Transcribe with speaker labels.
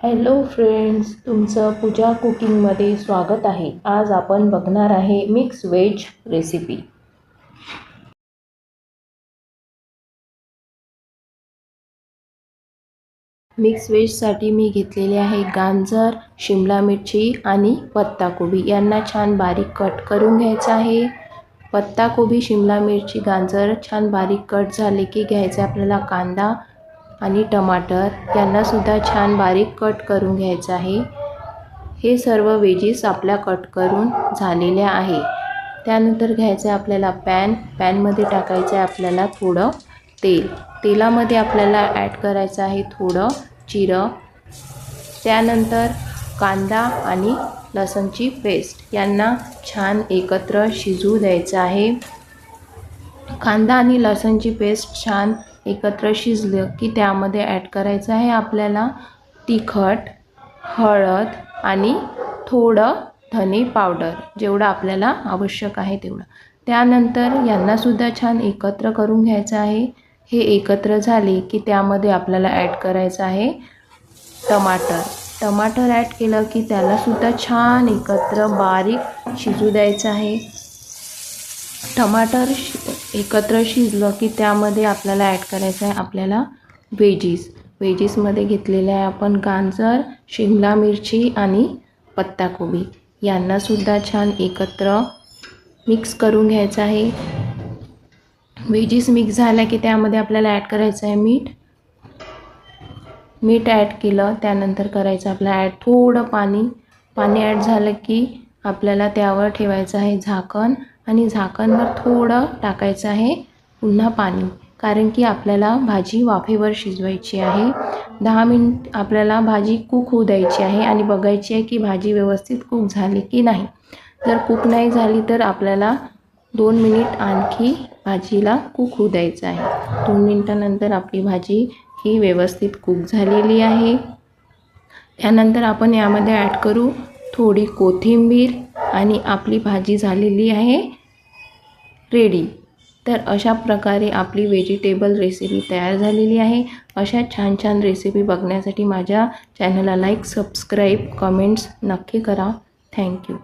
Speaker 1: Hello friends तुमचं पूजा कुकिंगमध्ये स्वागत आहे. आज आपण बघणार आहे मिक्स व्हेज रेसिपी मिक्स व्हेजसाठी मी घेतलेले आहे गाजर शिमला मिरची आणि पत्ताकोबी. यांना छान बारीक कट करून घ्यायचं आहे. पत्ताकोबी शिमला मिरची गाजर छान बारीक कट झाले की घ्यायचे आपल्याला कांदा आणि टमाटर यांनासुद्धा छान बारीक कट करून घ्यायचं आहे. हे सर्व वेजीस आपल्या कट करून झालेल्या आहे. त्यानंतर घ्यायचं आहे आपल्याला पॅन. पॅनमध्ये टाकायचं आहे आपल्याला थोडं तेल. तेलामध्ये आपल्याला ॲड करायचं आहे थोडं जिरं. त्यानंतर कांदा आणि लसणची पेस्ट. यांना छान एकत्र शिजू द्यायचं आहे. कांदा आणि लसणची पेस्ट छान एकत्र शिजलं की त्यामध्ये ॲड करायचं आहे आपल्याला तिखट हळद आणि थोडं धने पावडर जेवढं आपल्याला आवश्यक आहे तेवढं. त्यानंतर यांनासुद्धा छान एकत्र करून घ्यायचं आहे. हे एकत्र झाले की त्यामध्ये आपल्याला ॲड करायचं आहे टमाटर. टमाटर ॲड केलं की त्यालासुद्धा छान एकत्र बारीक शिजू द्यायचं आहे. टमाटर एकत्र शिजलं की त्यामध्ये आपल्याला ॲड करायचं आहे आपल्याला व्हेजीस व्हेजीसमध्ये घेतलेलं आहे आपण गाजर शिमला मिरची आणि पत्ताकोबी. यांनासुद्धा छान एकत्र मिक्स करून घ्यायचं आहे. व्हेजीस मिक्स झाल्या की त्यामध्ये आपल्याला ॲड करायचं आहे मीठ. मीठ ॲड केलं त्यानंतर करायचं आपलं ॲड थोडं पाणी. पाणी ॲड झालं की आपल्याला त्यावर ठेवायचं आहे झाकण आणि झाकणवर थोडं टाकायचं आहे पुन्हा पाणी. कारण की आपल्याला भाजी वाफेवर शिजवायची आहे. दहा मिनिट आपल्याला भाजी कुक होऊ द्यायची आहे आणि बघायची आहे की भाजी व्यवस्थित कुक झाली की नाही. जर कुक नाही झाली तर आपल्याला दोन मिनिट आणखी भाजीला कुक होऊ द्यायचं आहे. दोन मिनटानंतर आपली भाजी ही व्यवस्थित कुक झालेली आहे. त्यानंतर आपण यामध्ये ॲड करू थोडी कोथिंबीर आणि आपली भाजी झालेली आहे रेडी तर अशा प्रकारे आपली व्हेजिटेबल रेसिपी तयार झालेली आहे. अशा छान छान रेसिपी बघण्यासाठी माझ्या चॅनलला लाईक सबस्क्राईब कमेंट्स नक्की करा. थँक्यू